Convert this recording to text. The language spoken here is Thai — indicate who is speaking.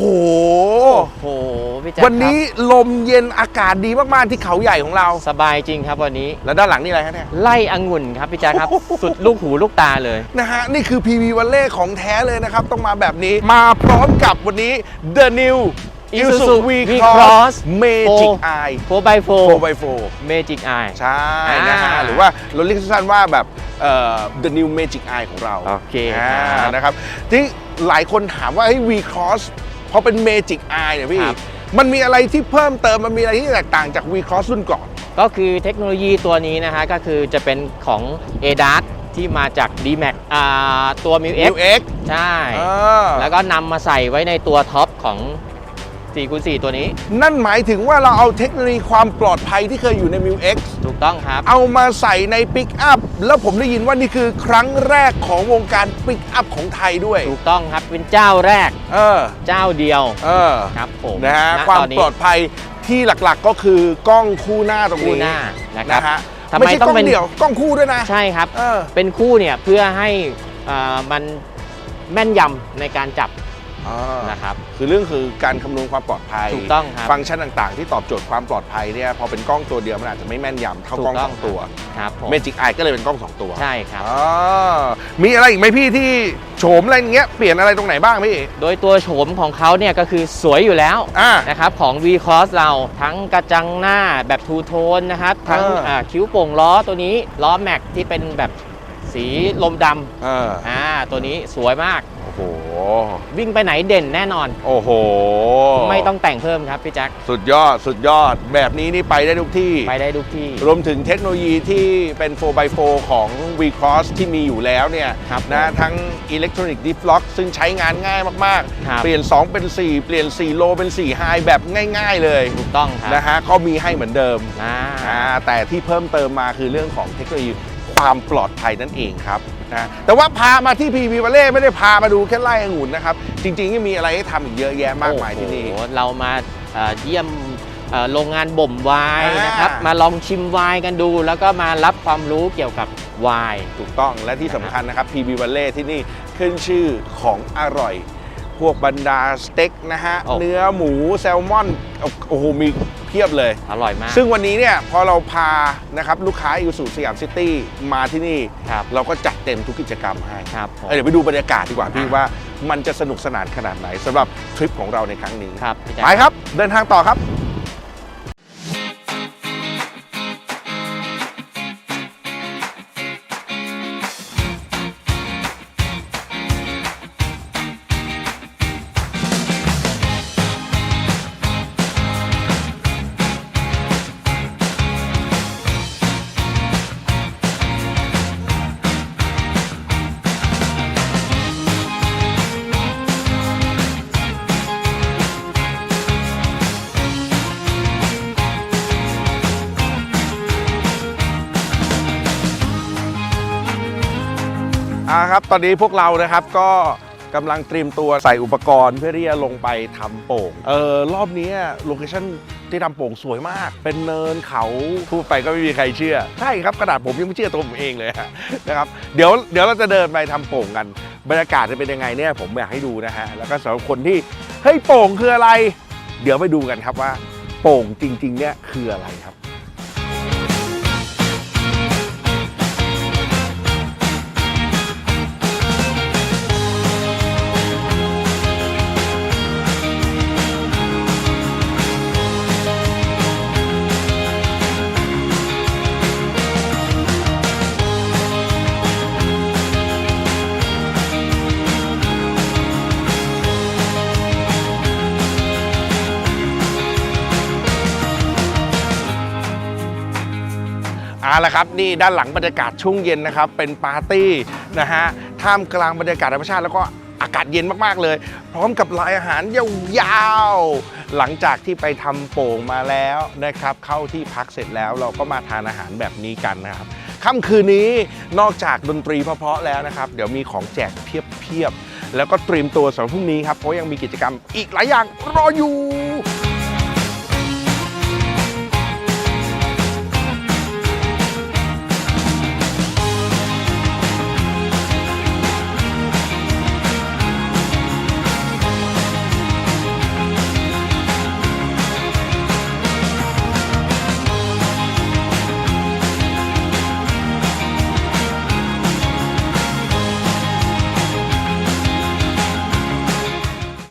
Speaker 1: จ๊ค
Speaker 2: วันนี้ลมเย็นอากาศดีมาก ๆ ที่เขาใหญ่ของเรา
Speaker 1: สบายจริงครับวันนี้
Speaker 2: แล้วด้านหลังนี่อะไรฮะเนี่ย
Speaker 1: ไล่องุ่นครับพี่แจ๊คครับ สุดลูกหูลูกตาเลย
Speaker 2: นะฮะ นี่คือ PV วันเล่ของแท้เลยนะครับ ต้องมาแบบนี้มาพร้อมกับวันนี้ The New
Speaker 1: Isuzu
Speaker 2: Isuzu V
Speaker 1: V-Cross
Speaker 2: Cross Magic Eye
Speaker 1: 4x4
Speaker 2: 4x4
Speaker 1: Magic Eye
Speaker 2: ใช่นะฮะ
Speaker 1: อ่า
Speaker 2: หรือว่าเราเรียกสั้นๆว่าแบบเอ่อ The New Magic Eye ของเรา
Speaker 1: โอเค
Speaker 2: อ่า
Speaker 1: ครับ
Speaker 2: นะครับที่หลายคนถามว่าเฮ้ย V Cross พอเป็น Magic Eye เนี่ยพี่
Speaker 1: ครับ
Speaker 2: มันมีอะไรที่เพิ่มเติมมันมีอะไรที่แตกต่างจาก V Cross รุ่นก่อน
Speaker 1: ก็คือเทคโนโลยีตัวนี้นะฮะก็คือจะเป็นของ ADAS ที่มาจาก DMAX อ่าตัว m i u X
Speaker 2: New X
Speaker 1: ใช่
Speaker 2: อ่า
Speaker 1: แล้วก็นำมาใส่ไว้ในตัวท็อปของ 4คูณ4ตัวนี้
Speaker 2: นั่นหมายถึงว่าเราเอาเทคโนโลยีความปลอดภัยที่เคยอยู่ใน m i u X
Speaker 1: ถูกต้องครับ
Speaker 2: เอามาใส่ในปิกอัพแล้วผมได้ยินว่านี่คือครั้งแรกของวงการปิกอัพของไทยด้วย
Speaker 1: ถูกต้องครับ เป็นเจ้าแรก
Speaker 2: เออ
Speaker 1: เจ้าเดียว
Speaker 2: เออ
Speaker 1: ครับผม
Speaker 2: นะฮะ
Speaker 1: ณ
Speaker 2: ความ
Speaker 1: ตอนนี้
Speaker 2: ปลอดภัยที่หลักๆก็คือกล้องคู่หน้าตรง
Speaker 1: คู่
Speaker 2: นี้
Speaker 1: หน้านะครับ
Speaker 2: นะฮะ
Speaker 1: ทำไม
Speaker 2: ไม่ใช่ก
Speaker 1: ต้
Speaker 2: ล้
Speaker 1: อ
Speaker 2: องง
Speaker 1: เป็น
Speaker 2: เดี่ยวกล้องคู่ด้วยนะ
Speaker 1: ใช่ครับ
Speaker 2: เออ
Speaker 1: เป็นคู่เนี่ยเพื่อให้อ่ามันแม่นยำในการจับ
Speaker 2: อ่า
Speaker 1: นะครับ
Speaker 2: คือเรื่องคือการคำนวณความปลอดภัย
Speaker 1: ถูกต้องครับ
Speaker 2: ฟังก์ชันต่างๆ ที่ตอบโจทย์ความปลอดภัยเนี่ยพอเป็นกล้องตัวเดียวมันอาจจะไม่แม่นยำเท่ากล้องสองตัว
Speaker 1: ครับผม
Speaker 2: เมจิกไอก็เลยเป็นกล้องสองตัว
Speaker 1: ใช่ครับ
Speaker 2: อ๋อมีอะไรอีกไหมพี่ที่โฉมอะไรอย่างเงี้ยเปลี่ยนอะไรตรงไหนบ้างพี่
Speaker 1: โดยตัวโฉมของเขาเนี่ยก็คือสวยอยู่แล้ว
Speaker 2: อ่า
Speaker 1: นะครับของ V Cross เราทั้งกระจังหน้าแบบทูโทนนะครับ ทั้ง
Speaker 2: เอออ่า
Speaker 1: คิ้วโป่งล้อตัวนี้ล้อแม็กที่เป็นแบบสีลมด
Speaker 2: เออำ
Speaker 1: อ่าตัวนี้สวยมาก
Speaker 2: โอ้โห
Speaker 1: วิ่งไปไหนเด่นแน่นอน
Speaker 2: โอ้โห
Speaker 1: ไม่ต้องแต่งเพิ่มครับพี่แจ็ค
Speaker 2: สุดยอดสุดยอดแบบนี้นี่ไปได้ทุกที่
Speaker 1: ไปได้ทุกที่
Speaker 2: รวมถึงเทคโนโลยีที่เป็น 4x4 ของ V Cross ที่มีอยู่แล้วเนี่ย
Speaker 1: ครับ
Speaker 2: นะ
Speaker 1: ผม
Speaker 2: ทั้ง Electronic Diff Lock ซึ่งใช้งานง่ายมาก
Speaker 1: ครับ
Speaker 2: ๆ เปลี่ยน 2 เป็น 4 เปลี่ยน 4 โลเป็น4 High แบบง่าย ๆ เลย
Speaker 1: ถูกต้องครับ
Speaker 2: นะฮะก็มีให้เหมือนเดิม
Speaker 1: อ่า
Speaker 2: อ่าแต่ที่เพิ่มเติมมาคือเรื่องของเทคโนโลยีความปลอดภัยนั่นเองครับ นะแต่ว่าพามาที่ PV ว a เล่ไม่ได้พามาดูแค่ไร่องุ่นนะครับ จริงๆยังมีอะไรให้ทำอีกเยอะแยะมากมายที่นี่
Speaker 1: โอ้โหเรามาเอ่อเยี่ยมเอ่อโรงงานบ่มไวน์
Speaker 2: อ่าน
Speaker 1: นะครับมาลองชิมไวน์กันดู แล้วก็มารับความรู้เกี่ยวกับไวน์
Speaker 2: ถูกต้องและที่สำคัญนะครับ PB v a l l e ที่นี่ขึ้นชื่อของอร่อย พวกบรรดาสเต็กนะฮะ
Speaker 1: โอ้
Speaker 2: เนื้อหมูแซลมอน โอ้โห มี เพียบเลย
Speaker 1: อร่อยมาก
Speaker 2: ซึ่งวันนี้เนี่ยพอเราพานะครับลูกค้าอยู่สู่สยามซิตี้มาที่นี่
Speaker 1: ครับ
Speaker 2: เราก็จัดเต็มทุกกิจกรรมให้
Speaker 1: ครับผม
Speaker 2: เอ้ยเดี๋ยวไปดูบรรยากาศดีกว่าพี่
Speaker 1: อะ
Speaker 2: ว่ามันจะสนุกสนานขนาดไหนสำหรับทริปของเราในครั้งนี้
Speaker 1: ครับพี่แจ๊ค
Speaker 2: ไปครับ เดินทางต่อครับ อ่าครับตอนนี้พวกเรานะครับก็กำลังเตรียมตัวใส่อุปกรณ์เพื่อที่จะลงไปทำโป่ง เออรอบนี้โลเคชั่นที่ทำโป่งสวยมาก เป็นเนินเขาพูดไปก็ไม่มีใครเชื่อ ใช่ครับกระดาษผมยังไม่เชื่อตัวผมเองเลยนะครับ เดี๋ยวเดี๋ยวเราจะเดินไปทำโป่งกัน บรรยากาศจะเป็นยังไงเนี่ยผมอยากให้ดูนะฮะ แล้วก็สำหรับคนที่เฮ้ยโป่งคืออะไร เดี๋ยวไปดูกันครับว่า โป่งจริง ๆ เนี่ยคืออะไรครับ เอาละครับนี่ด้านหลังบรรยากาศช่วงเย็นนะครับ เป็นปาร์ตี้นะฮะท่ามกลางบรรยากาศธรรมชาติแล้วก็อากาศเย็นมาก ๆ เลย พร้อมกับลายอาหารยาวๆ หลังจากที่ไปทำโป่งมาแล้วนะครับ เข้าที่พักเสร็จแล้วเราก็มาทานอาหารแบบนี้กันนะครับค่ำคืนนี้นอกจากดนตรีเพราะๆแล้วนะครับ เดี๋ยวมีของแจกเพียบๆ แล้วก็เตรียมตัวสำหรับพรุ่งนี้ครับ เพราะยังมีกิจกรรมอีกหลายอย่างรออยู่